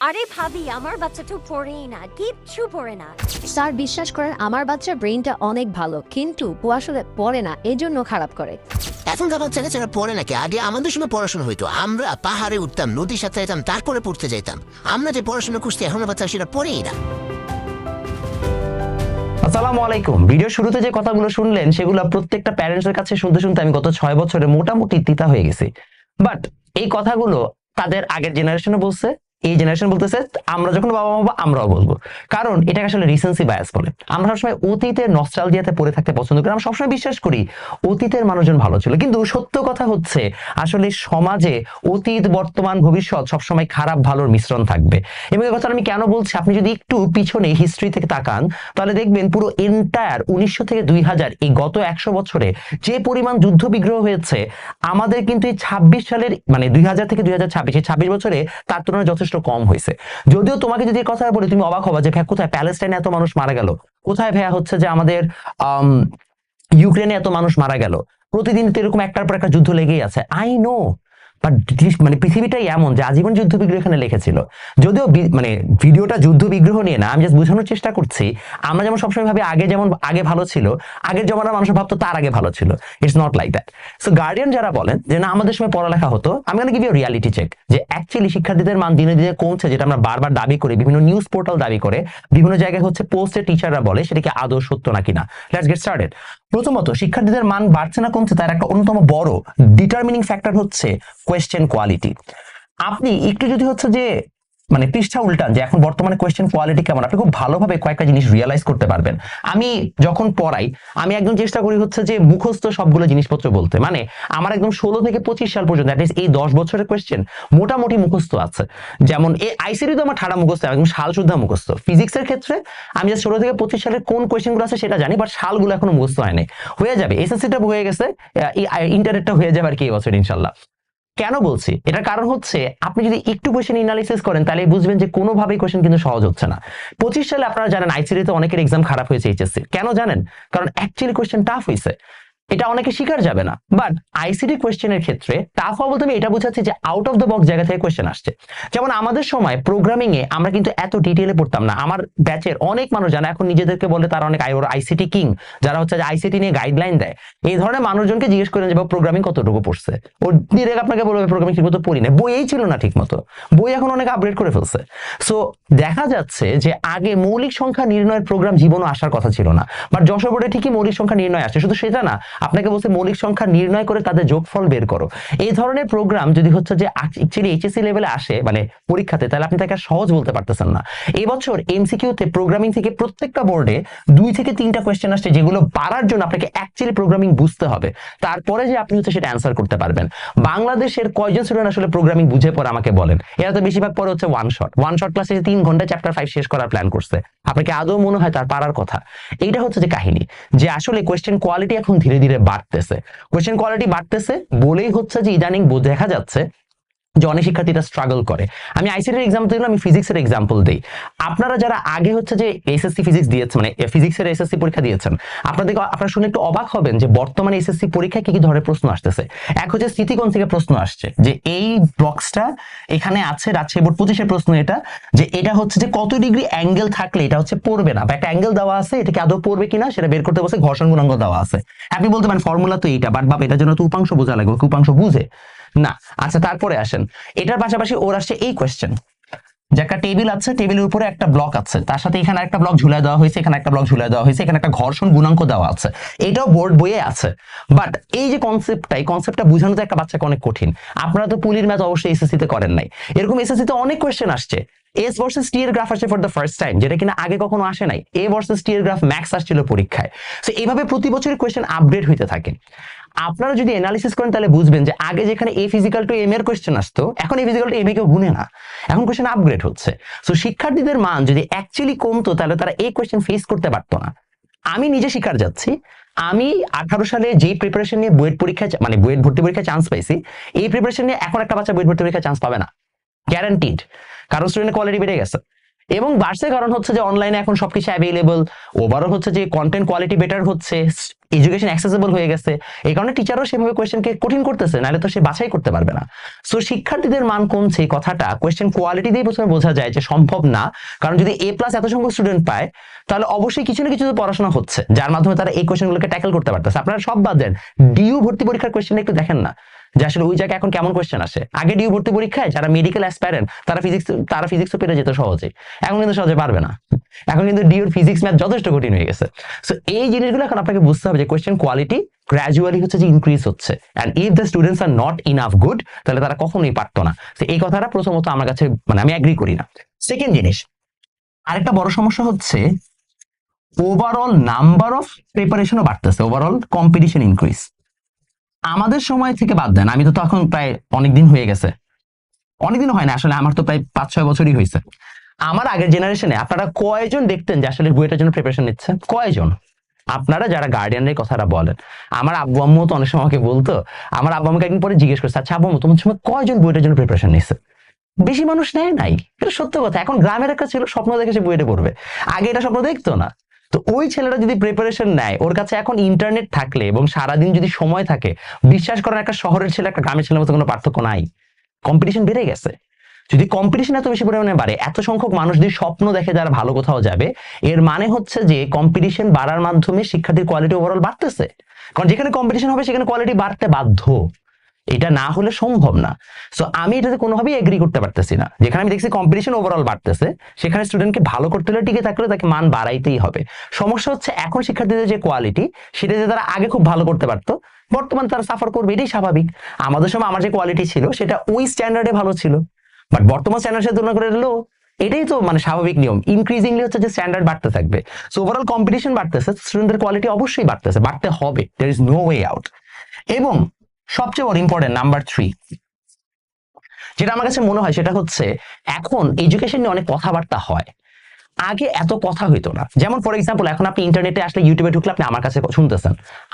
আরে ভাবি আমার বাচ্চা তো পড়েই না কিচ্ছু পড়ে না। স্যার বিশ্বাস করেন আমার বাচ্চার ব্রেনটা অনেক ভালো কিন্তু ও আসলে পড়ে না এই জন্য খারাপ করে। এখনকার বাচ্চারা যারা পড়ে নাকি আগে আমাদের সময় পড়াশোনা হইতো। আমরা পাহাড়ে উঠতাম নদীর সাথে যেতাম তারপরে পড়তে যেতাম আমরা যে পড়াশোনা করছি এখন বাচ্চা সেটা পড়েই না। আসসালামু আলাইকুম। ভিডিও শুরুতে যে কথাগুলো শুনলেন সেগুলো প্রত্যেকটা প্যারেন্টসের কাছে শুনতে শুনতে আমি গত ছয় বছরে মোটামুটি তিতা হয়ে গেছি। বাট এই কথাগুলো তাদের আগের জেনারেশনে বলছে এই জেনারেশন বলতেছে, আমরা যখন বাবা মা আমরাও বলব। কারণ এটাকে আসলে রিসেন্সি বায়াস বলে। আমরা সবসময় অতীতের নস্টালজিয়াতে পড়ে থাকতে পছন্দ করি। আমরা সবসময় বিশ্বাস করি অতীতের মানুষজন ভালো ছিল। কিন্তু সত্য কথা হচ্ছে, আসলে সমাজে অতীত, বর্তমান, ভবিষ্যৎ সবসময় খারাপ, ভালোর মিশ্রণ থাকবে। এবং এই কথা আমি কেন বলছি? আপনি যদি একটু পিছনে হিস্ট্রি থেকে তাকান, তাহলে দেখবেন পুরো এন্টায়ার উনিশশো থেকে দুই হাজার, এই গত একশো বছরে যে পরিমাণ যুদ্ধ বিগ্রহ হয়েছে, আমাদের কিন্তু এই ছাব্বিশ সালের মানে দুই হাজার থেকে দুই হাজার ছাব্বিশ, এই ছাব্বিশ বছরে তার তুলনায় যথেষ্ট কম হয়েছে। যদিও তোমাকে যদি কথা বলি তুমি অবাক হবা যে ভাই কোথায় প্যালেস্টাইনে এত মানুষ মারা গেল? কোথায় ভাইয়া হচ্ছে যে আমাদের আম, ইউক্রেনে এত মানুষ মারা গেল? প্রতিদিন তো এরকম একটার পর একটা যুদ্ধ লেগেই আছে। আই নো বাট মানে পৃথিবীটাই এমন যে আজীবন যুদ্ধ বিগ্রহ এখানে লিখেছিল। যদিও মানে ভিডিওটা যুদ্ধ বিগ্রহ নিয়ে না, আমি জাস্ট বোঝানোর চেষ্টা করছি। আমরা যেমন সবসময় ভাবি আগে যেমন, আগে ভালো ছিল, আগের জমানার মানুষ ভাবতো তার আগে ভালো ছিল। It's not like that so guardian যারা বলেন যে, না, আমাদের সময় পড়ালেখা হতো আমি গিভ ইউ রিয়ালিটি চেক যে অ্যাকচুয়ালি শিক্ষার্থীদের মান দিনে দিনে কমছে, যেটা আমরা বারবার দাবি করি, বিভিন্ন নিউজ পোর্টাল দাবি করে, বিভিন্ন জায়গায় হচ্ছে পোস্টে টিচাররা বলে, সেটা কি আদৌ সত্য নাকি না? লেটস গেট স্টার্টেড প্রথমত, শিক্ষার্থীদের মান বাড়ছে না কমছে, তার একটা অন্যতম বড় ডিটারমিনিং ফ্যাক্টর হচ্ছে কোয়েশ্চেন কোয়ালিটি আপনি একটু যদি হচ্ছে যে মানে পৃষ্ঠা উল্টান যে এখন বর্তমানে কোয়েশ্চেন কোয়ালিটি কেমন? আপনি খুব ভালোভাবে কয়েকটা জিনিস রিয়েলাইজ করতে পারবেন। আমি যখন পড়াই, আমি একদম চেষ্টা করি হচ্ছে যে মুখস্থ সবগুলো জিনিসপত্র বলতে। মানে আমার একদম ষোলো থেকে পঁচিশ সাল পর্যন্ত least এই দশ বছরের কোয়েশ্চেন মোটামুটি মুখস্থ আছে। যেমন এই আইসিডি তো আমার ঠাড়া মুখস্থ একদম সাল শুদ্ধা মুখস্থ ফিজিক্সের ক্ষেত্রে আমি যে ষোলো থেকে পঁচিশ সালের কোন কোয়েশ্চেনগুলো আছে সেটা জানি বাট সালগুলো এখনও মুখস্থ হয়নি। হয়ে যাবে এসএসসিটা হয়ে গেছে ইন্টারনেটটা হয়ে যাবে আর কি এই বছর, ইনশাল্লাহ। কেন বলছি? এটার কারণ হচ্ছে, আপনি যদি একটু কোয়েশ্চেন এনালিসিস করেন, তাহলে বুঝবেন যে কোনোভাবেই কোয়েশ্চেন কিন্তু সহজ হচ্ছে না। পঁচিশ সালে আপনারা জানেন আইসিডিতে অনেকের এক্সাম খারাপ হয়েছে এইচএসসি কেন জানেন? কারণ অ্যাকচুয়ালি কোয়েশ্চেন টাফ হয়েছে। এটা অনেকে স্বীকার যাবে না। বাট আইসিডি কোয়েশ্চেনের ক্ষেত্রে টাফ হওয়া বলতে আমি এটা বোঝাচ্ছি যে আউট অফ দ্য বক্স জায়গা থেকে কোয়েশ্চেন আসছে। যেমন আমাদের সময় প্রোগ্রামিং এ আমরা কিন্তু এত ডিটেলে পড়তাম না। আমার ব্যাচের অনেক মানুষ জানা এখন নিজেদেরকে বলে তারা অনেক আইসিটি কিং যারা হচ্ছে আইসিটি নিয়ে গাইডলাইন দেয়। এই ধরনের মানুষজনকে জিজ্ঞেস করেন যে প্রোগ্রামিং কতটুকু পড়ছে? ও ডিরেক্ট আপনাকে বলবে প্রোগ্রামিং ঠিক মতো পড়ি না বইই ছিল না ঠিক মতো বই এখন অনেক আপডেট করে ফেলছে। সো দেখা যাচ্ছে যে আগে মৌলিক সংখ্যা নির্ণয়ের প্রোগ্রাম জীবনও আসার কথা ছিল না। বাট যশোর বোর্ডে ঠিকই মৌলিক সংখ্যা নির্ণয় আসছে। শুধু সেটা না আপনাকে বলছে, মৌলিক সংখ্যা নির্ণয় করে তাদের যোগফল বের করো। এই ধরনের প্রোগ্রাম যদি হচ্ছে যে অ্যাকচুয়ালি এইচএসসি লেভেলে আসে মানে পরীক্ষাতে, তাহলে আপনি তাকে সহজ বলতে পারতেছেন না। এবছর এমসিকিউতে প্রোগ্রামিং থেকে প্রত্যেকটা বোর্ডে দুই থেকে তিনটা কোয়েশ্চেন আসছে, যেগুলো পারার জন্য আপনাকে অ্যাকচুয়ালি প্রোগ্রামিং বুঝতে হবে। তারপরে যে আপনি হচ্ছে সেটা অ্যান্সার করতে পারবেন। বাংলাদেশের কয়জন স্টুডেন্ট আসলে প্রোগ্রামিং বুঝে পরে আমাকে বলেন? এরা তো বেশিরভাগ পরে হচ্ছে ওয়ান শট ওয়ান শট ক্লাসে তিন ঘণ্টা চ্যাপ্টার ফাইভ শেষ করার প্ল্যান করছে। আপনাকে আদৌ মনে হয় তার পারার কথা? এইটা হচ্ছে যে কাহিনী। যে আসলে কোয়েশ্চেন কোয়ালিটি এখন ধীরে ধীরে বাড়তেছে। কোয়েশ্চেন কোয়ালিটি বাড়তেছে বলেই হচ্ছে যে ইদানিং দেখা যাচ্ছে যে অনেক শিক্ষার্থীরা স্ট্রাগল করে। আমি আইসিটির এক্সাম্পল দিলাম আমি ফিজিক্সের এক্সাম্পল দিই। আপনারা যারা আগে হচ্ছে যে এসএসসি ফিজিক্স দিয়েছেন মানে ফিজিক্সের এসএসসি পরীক্ষা দিয়েছেন আপনাদের আপনারা শুনে একটু অবাক হবেন যে বর্তমানে এসএসসি পরীক্ষায় কি কি ধরনের প্রশ্ন আসতেছে। এক হচ্ছে স্মৃতিকোণ থেকে প্রশ্ন আসছে, যে এই বক্সটা এখানে আছে রাজশাহী বোর্ড পঁচিশের প্রশ্ন এটা, যে এটা হচ্ছে যে কত ডিগ্রি অ্যাঙ্গেল থাকলে এটা হচ্ছে পড়বে না, বা একটা অ্যাঙ্গেল দেওয়া আছে, এটা কি আদৌ পড়বে কিনা, সেটা বের করতে বসে ঘর্ষণ গুণাঙ্ক দেওয়া আছে। আপনি বলতে পারেন ফর্মুলা তো এইটা বাট বাপ, এটার জন্য তো উপাংশ বোঝা লাগবে উপাংশ বুঝে। না আচ্ছা তারপরে আসেন। এটার পাশাপাশি ওর আসছে এই কোয়েশ্চেন যে একটা টেবিল আছে টেবিলের উপরে একটা ব্লক আছে। তার সাথে এখানে একটা ব্লক ঝুলাই দেওয়া হয়েছে, এখানে একটা ব্লক ঝুলাই দেওয়া হয়েছে, এখানে একটা ঘর্ষণ গুণাঙ্ক দেওয়া আছে। এটাও বোর্ড বইয়ে আছে। বাট এই যে কনসেপ্টটা এই কনসেপ্টটা বোঝানো তো একটা বাচ্চাকে অনেক কঠিন। আপনারা তো পুলির ম্যাথ অবশ্যই এসএসসি তে করেন নাই। এরকম এসএসসি তে অনেক কোয়েশ্চেন আসছে। এস ভার্সেস টি এর গ্রাফ আসছে ফর দ্য ফার্স্ট টাইম যেটা কিনা আগে কখনো আসে নাই। এ ভার্সেস টি এর গ্রাফ ম্যাক্স আসছিল পরীক্ষায়। তো এইভাবে প্রতি বছরই কোয়েশ্চেন আপডেট হইতে থাকে। আপনারা যদি অ্যানালিসিস করেন, তাহলে বুঝবেন যে আগে যেখানে এ ফিজিক্যাল টু এম এর কোয়েশ্চেন আসতো, এখন এ ফিজিক্যাল টু এম এ কেউ গুনে না। এখন কোয়েশ্চেন আপগ্রেড হচ্ছে। সো শিক্ষার্থীদের মান যদি অ্যাকচুয়ালি কমতো, তাহলে তারা এই কোয়েশ্চেন ফেস করতে পারতো না। আমি নিজে শিকার যাচ্ছি। আমি আঠারো সালে যেই প্রিপারেশন নিয়ে বুয়েট পরীক্ষায় মানে বুয়েট ভর্তি পরীক্ষায় চান্স পাইছি, এই প্রিপারেশন নিয়ে এখন একটা বাচ্চা বুয়েট ভর্তি পরীক্ষায় চান্স পাবে না। গ্যারান্টিড কারণ স্টুডেন্টের কোয়ালিটি বেড়ে গেছে। এবং বাড়ছে কারণ হচ্ছে যে অনলাইনে এখন সবকিছু অ্যাভেলেবল ওভারঅল হচ্ছে যে কন্টেন্ট কোয়ালিটি বেটার হচ্ছে এডুকেশন অ্যাক্সেসিবল হয়ে গেছে। এই কারণে টিচারও সেভাবে কোয়েশ্চেনকে কঠিন করতেছে, নাহলে তো সে বাছাই করতে পারবে না। সো শিক্ষার্থীদের মান কমছে এই কথাটা কোয়েশ্চেন কোয়ালিটি দিয়ে প্রথমে বোঝা যায় যে সম্ভব না। কারণ যদি এ প্লাস এত সংখ্যক স্টুডেন্ট পায়, তাহলে অবশ্যই কিছু না কিছু পড়াশোনা হচ্ছে। যার মাধ্যমে তারা এই কোয়েশ্চেনগুলোকে ট্যাকেল করতে পারতেছে। আপনারা সব বাদ দেন। ডিইউ ভর্তি পরীক্ষার কোয়েশ্চেন একটু দেখেন না। যে আসলে ওই জায়গায় এখন কেমন কোয়েশ্চেন আসে? আগে ডিউ ভর্তি পরীক্ষায় যারা মেডিকেল অ্যাসপারেন্ট তারা ফিজিক্স তারা ফিজিক্সও পেরে যেত সহজে এখন কিন্তু সহজে পারবে না। এখন কিন্তু ডিউর ফিজিক্স ম্যাথ যথেষ্ট কঠিন হয়ে গেছে। সো এই জিনিসগুলো এখন আপনাকে বুঝতে হবে যে কোয়েশ্চেন কোয়ালিটি গ্র্যাজুয়ালি হচ্ছে যে ইনক্রিজ হচ্ছে। And if the students are not enough good তাহলে তারা কখনোই পারতো না। তো এই কথাটা প্রথমত আমার কাছে মানে আমি অ্যাগ্রি করি না। সেকেন্ড জিনিস, আরেকটা বড় সমস্যা হচ্ছে ওভারঅল নাম্বার অফ প্রিপারেশনও বাড়তেছে। ওভারঅল কম্পিটিশন ইনক্রিজ আমাদের সময় থেকে বাদ দেন, আমি তো তখন প্রায় অনেকদিন হয়ে গেছে। অনেকদিন হয় না, আসলে আমার তো প্রায় পাঁচ ছয় বছরই হয়েছে। আমার আগের জেনারেশনে আপনারা কয়জন দেখতেন যে আসলে বুয়েটার জন্য প্রিপারেশন নিচ্ছে? কয়জন? আপনারা যারা গার্ডিয়ানের কথাটা বলেন। আমার আব্বু আম্মু তো অনেক সময় আমাকে বলতো, আমার আব্বু আমাকে একদিন পরে জিজ্ঞেস করছে আচ্ছা আব্বু তোমার সময় কয়জন বুয়েটার জন্য প্রিপারেশন নিচ্ছে বেশি মানুষ নেয় নাই। এটা সত্য কথা। এখন গ্রামের একটা ছিল স্বপ্ন দেখে সে বুয়েটে পড়বে। আগে এটা স্বপ্ন দেখতো না। তো ওই ছেলেটা যদি প্রিপারেশন নেয়, ওর কাছে এখন ইন্টারনেট থাকলে এবং সারাদিন যদি সময় থাকে, বিশ্বাস করেন একটা শহরের ছেলে, একটা গ্রামের ছেলের মতো কোনো পার্থক্য নাই। কম্পিটিশন বেড়ে গেছে। যদি কম্পিটিশন এত বেশি পরিমাণে বাড়ে, এত সংখ্যক মানুষ যদি স্বপ্ন দেখে যারা ভালো কোথাও যাবে, এর মানে হচ্ছে যে কম্পিটিশন বাড়ার মাধ্যমে শিক্ষার্থীর কোয়ালিটি ওভারঅল বাড়তেছে। কারণ যেখানে কম্পিটিশন হবে, সেখানে কোয়ালিটি বাড়তে বাধ্য। এটা না হলে সম্ভব না। সো আমি এটাতে কোনোভাবেই এগ্রি করতে পারতেছি না। যেখানে আমি দেখছি কম্পিটিশন ওভারঅল বাড়তেছে, সেখানে স্টুডেন্টকে ভালো করতে হলে টিকে থাকলে তাকে মান বাড়াইতেই হবে। সমস্যা হচ্ছে এখন শিক্ষার্থীদের যে কোয়ালিটি সেটা যে তারা আগে খুব ভালো করতে পারতো, বর্তমান তারা সাফার করবে, এটাই স্বাভাবিক। আমাদের সময় আমার যে কোয়ালিটি ছিল, সেটা ওই স্ট্যান্ডার্ডে ভালো ছিল। বাট বর্তমান স্ট্যান্ডার্ডের তুলনা করে লো এটাই তো মানে স্বাভাবিক নিয়ম। ইনক্রিজিংলি হচ্ছে যে স্ট্যান্ডার্ড বাড়তে থাকবে। সো ওভারঅল কম্পিটিশন বাড়তেছে স্টুডেন্টদের কোয়ালিটি অবশ্যই বাড়তেছে, বাড়তে হবে। There is no way out এবং সবচেয়ে বড় ইম্পর্টেন্ট নাম্বার থ্রি যেটা আমার কাছে মনে হয় সেটা হচ্ছে, এখন এডুকেশন নিয়ে অনেক কথাবার্তা হয়। আগে এত কথা হইতো না। যেমন ফর এক্সাম্পল এখন আপনি ইন্টারনেটে আসলে ইউটিউবে ঢুকলে আপনি আমার কাছে শুনতেছেন।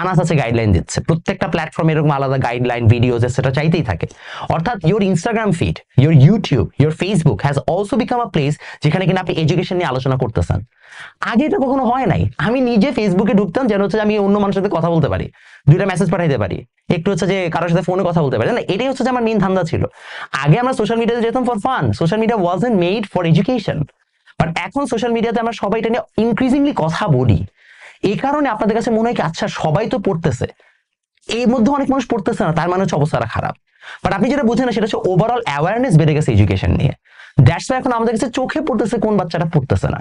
আনাস আছে গাইডলাইন দিচ্ছে। প্রত্যেকটা প্ল্যাটফর্মে এরকম আলাদা গাইডলাইন ভিডিওস সেটা চাইতেই থাকে। অর্থাৎ your Instagram feed your YouTube your Facebook has also become a place যেখানে কিনা আপনি এডুকেশন নিয়ে আলোচনা করতেছেন। আগে এটা কখনো হয় নাই। আমি নিজে ফেসবুকে ঢুকতাম, যেন হচ্ছে আমি অন্য মানুষের সাথে কথা বলতে পারি, দুইটা মেসেজ পাঠাইতে পারি, একটু হচ্ছে যে কারোর সাথে ফোনে কথা বলতে পারি। না এটাই হচ্ছে যে আমার মেইন ধান্দা ছিল। আগে আমরা সোশ্যাল মিডিয়াতে যেতাম for fun social media was made for education but এখন সোশ্যাল মিডিয়াতে আমরা সবাই এটা নিয়ে ইনক্রিজিংলি কথা বলি। এই কারণে আপনাদের কাছে মনে হয় কি আচ্ছা সবাই তো পড়তেছে। এর মধ্যে অনেক মানুষ পড়তেছে না, তার মানে হচ্ছে অবস্থাটা খারাপ। বাট আপনি যেটা বুঝেন না, সেটা হচ্ছে ওভারঅল অ্যাওয়ারনেস বেড়ে গেছে এডুকেশন নিয়ে। দ্যাটস এখন আমাদের কাছে চোখে পড়তেছে কোন বাচ্চাটা পড়তেছে না।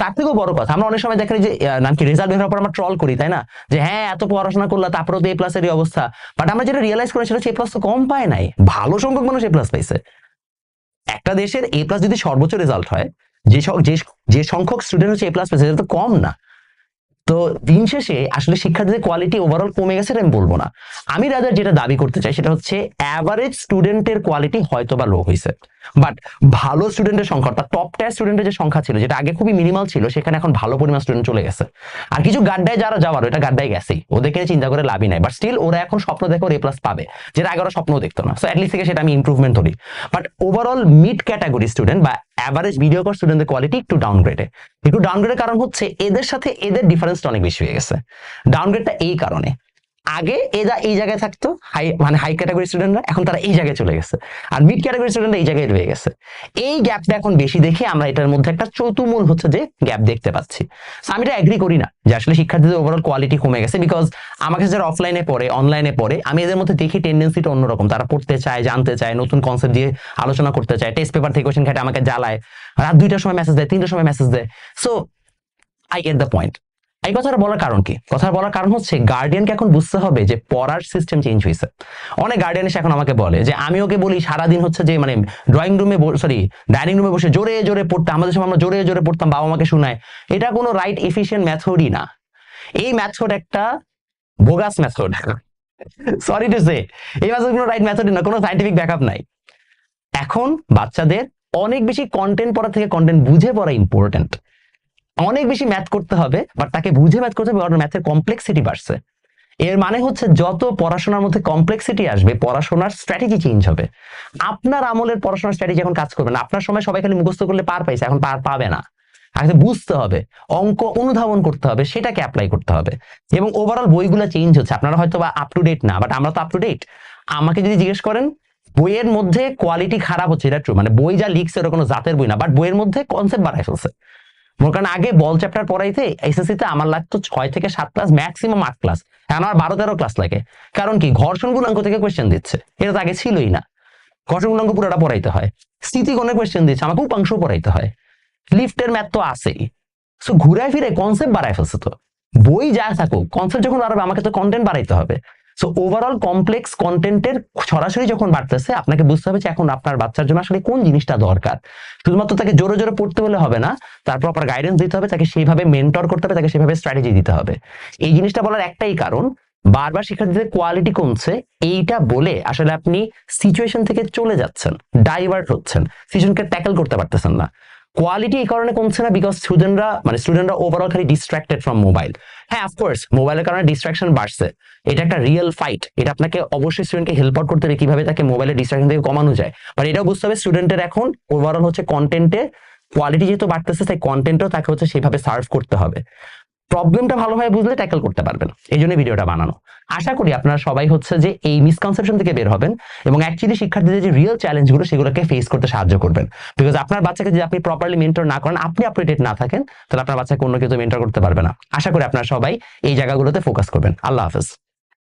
তার থেকেও বড় কথা, আমরা অনেক সময় দেখেন যে নাম কি, রেজাল্ট বের হওয়ার পর আমরা ট্রল করি, তাই না? যে হ্যাঁ এত পড়াশোনা করল, তারপরেও তো এ প্লাসের এই অবস্থা। বাট আমরা যেটা রিয়েলাইজ করি, সেটা হচ্ছে এ প্লাস তো কম পায় নাই। ভালো সংখ্যক মানুষ এ প্লাস পাইছে। একটা দেশের এ প্লাস যদি সর্বোচ্চ রেজাল্ট হয় যে যে সংখ্যক স্টুডেন্ট হচ্ছে এ প্লাস পেয়েছে সেটা তো কম না। তো দিন শেষে আসলে শিক্ষার্থীদের কোয়ালিটি ওভারঅল কমে গেছে এটা আমি বলব না। আমি রাজার যেটা দাবি করতে চাই, সেটা হচ্ছে অ্যাভারেজ স্টুডেন্টের কোয়ালিটি হয়তো বা লো হয়েছে। বাট ভালো স্টুডেন্টের সংখ্যা, অর্থাৎ টপ টেস্ট স্টুডেন্টের যে সংখ্যা ছিল, যেটা আগে খুবই মিনিমাল ছিল, সেখানে এখন ভালো পরিমাণ স্টুডেন্ট চলে গেছে। আর কিছু গাড্ডায় যারা যাওয়ার ওটা গাড্ডায় গেছেই ওদেরকে চিন্তা করে লাভই নাই। বাট স্টিল ওরা এখন স্বপ্ন দেখে ওর এ প্লাস পাবে। যেটা আগে ওরা স্বপ্নও দেখতো না। সো অ্যাটলিস্ট থেকে সেটা আমি ইমপ্রুভমেন্ট ধরি। But overall mid category student বা অ্যাভারেজ ভিডিও কর স্টুডেন্টদের কোয়ালিটি একটু ডাউনগ্রেডে একটু ডাউনগ্রেডের কারণ হচ্ছে, এদের সাথে এদের ডিফারেন্সটা অনেক বেশি হয়ে গেছে। ডাউনগ্রেডটা এই কারণে। আগে এরা এই জায়গায় থাকতো হাই মানে হাই ক্যাটাগরি স্টুডেন্টরা এখন তারা এই জায়গায় চলে গেছে। আর মিড ক্যাটাগরি স্টুডেন্টরা এই জায়গায় রয়ে গেছে। এই গ্যাপটা এখন বেশি দেখে আমরা এটার মধ্যে একটা চতুমূল হচ্ছে যে গ্যাপ দেখতে পাচ্ছি। আমি এটা এগ্রি করি না যে আসলে শিক্ষার্থীদের ওভারঅল কোয়ালিটি কমে গেছে বিকজ আমার কাছে যারা অফলাইনে পড়ে অনলাইনে পড়ে, আমি এদের মধ্যে দেখি টেন্ডেন্সিটা অন্যরকম। তারা পড়তে চায়, জানতে চায়, নতুন কনসেপ্ট দিয়ে আলোচনা করতে চায় টেস্ট পেপার থেকে কোয়েশ্চেন ঘাটে আমাকে জ্বালায়, রাত দুইটার সময় মেসেজ দেয়, তিনটার সময় মেসেজ দেয়। So I get the point এই কথাটা বলার কারণ কি? কথা বলার কারণ হচ্ছে গার্ডিয়ানকে এখন বুঝতে হবে যে পড়ার সিস্টেম চেঞ্জ হয়েছে। অনেক গার্ডিয়ান এসে এখন আমাকে বলে যে, আমি ওকে বলি সারাদিন হচ্ছে যে মানে ড্রয়িং রুমে সরি ডাইনিং রুমে বসে জোরে জোরে পড়তাম, আমাদের সময় আমরা জোরে জোরে পড়তাম, বাবা মাকে শোনায়। এটা কোনো রাইট এফিসিয়েন্ট মেথডই না। এই মেথড একটা bogus method sorry to say এই মেথড কোনো রাইট মেথড না, কোনো সাইন্টিফিক ব্যাকআপ নাই। এখন বাচ্চাদের অনেক বেশি কন্টেন্ট পড়া থেকে কন্টেন্ট বুঝে পড়া ইম্পর্টেন্ট অনেক বেশি ম্যাথ করতে হবে বাট তাকে বুঝে ম্যাথ করতে হবে, কারণ ম্যাথের কমপ্লেক্সিটি বাড়ছে। এর মানে হচ্ছে যত পড়াশোনার মধ্যে কমপ্লেক্সিটি আসবে, পড়াশোনার স্ট্র্যাটেজি চেঞ্জ হবে। আপনার আমলের পড়াশোনার স্ট্র্যাটেজি এখন কাজ করবে না। আপনার সময় সবাই খালি মুখস্থ করলে পার পাইছে, এখন পার পাবে না। আগে বুঝতে হবে, অঙ্ক অনুধাবন করতে হবে, সেটাকে অ্যাপ্লাই করতে হবে। এবং ওভারঅল বইগুলো চেঞ্জ হচ্ছে। আপনারা হয়তো বা আপ টু ডেট না বাট আমরা তো আপ টু ডেট আমাকে যদি জিজ্ঞেস করেন, বইয়ের মধ্যে কোয়ালিটি খারাপ হচ্ছে, এটা ট্রু মানে বই যা লিখছে, ওটা কোনো জাতের বই না বাট বইয়ের মধ্যে কনসেপ্ট বাড়াই ফেলছে। আগে বল চ্যাপ্টার পড়াইতে আমার লাগতো ছয় থেকে সাত ক্লাস ম্যাক্সিমাম আট ক্লাস এখন আমার বারো, তেরো ক্লাস লাগে। কারণ কি? ঘর্ষণ গুণাঙ্ক থেকে কোয়েশ্চেন দিচ্ছে। এটা তো আগে ছিলই না। ঘর্ষণ গুণাঙ্ক পুরোটা পড়াইতে হয়। স্থিতিকোণের কোয়েশ্চেন দিচ্ছে। আমাকে উপাংশ পড়াইতে হয়। লিফটের ম্যাথ তো আছেই। সো ঘুরায় ফিরে কনসেপ্ট বাড়ায় ফেলছে তো। বই যা থাকুক কনসেপ্ট যখন বাড়াবে, আমাকে তো কন্টেন্ট বাড়াইতে হবে। সো ওভারঅল কমপ্লেক্স কন্টেন্টের সরাসরি যখন বাড়তেছে, আপনাকে বুঝতে হবে যে এখন আপনার বাচ্চার জন্য আসলে কোন জিনিসটা দরকার। শুধুমাত্র তাকে জোরে জোরে পড়তে হলে হবে না, তার প্রপার গাইডেন্স দিতে হবে, তাকে সেইভাবে মেন্টর করতে হবে, তাকে সেভাবে স্ট্র্যাটেজি দিতে হবে। এই জিনিসটা বলার একটাই কারণ, বারবার শিক্ষার্থীদের কোয়ালিটি কমছে, এইটা বলে আসলে আপনি সিচুয়েশন থেকে চলে যাচ্ছেন ডাইভার্ট হচ্ছেন সিচুয়েশনকে ট্যাকেল করতে পারতেছেন না। কোয়ালিটি এই কারণে কমছে না বিকজ স্টুডেন্টরা মানে স্টুডেন্টরা ওভারঅল খালি ডিস্ট্রাক্টেড ফ্রম মোবাইল হ্যাঁ অফকোর্স মোবাইলের কারণে ডিস্ট্রাকশন বাড়ছে। এটা একটা রিয়েল ফাইট এটা আপনাকে অবশ্যই স্টুডেন্টকে হেল্প আউট করতে হবে কীভাবে তাকে মোবাইলের ডিস্ট্রাকশন থেকে কমানো যায়। বাট এটাও বুঝতে হবে স্টুডেন্টের এখন ওভারঅল হচ্ছে কন্টেন্টে কোয়ালিটি যেহেতু বাড়তেছে তাই কন্টেন্টও তাকে হচ্ছে সেভাবে সার্ভ করতে হবে। প্রবলেমটা ভালোভাবে বুঝলে ট্যাকল করতে পারবেন। এই জন্য ভিডিওটা বানানো। আশা করি আপনারা সবাই হচ্ছে যে এই মিসকনসেপশন থেকে বের হবেন এবং অ্যাকচুয়ালি শিক্ষার্থীদের যে রিয়েল চ্যালেঞ্জগুলো সেগুলোকে ফেস করতে সাহায্য করবেন। বিকজ আপনার বাচ্চাকে যদি আপনি প্রপারলি মেন্টর না করেন, আপনি আপডেটেড না থাকেন, তাহলে আপনার বাচ্চাকে অন্য কেউ মেন্টর করতে পারবে না। আশা করি আপনারা সবাই এই জায়গাগুলোতে ফোকাস করবেন। আল্লাহ হাফেজ।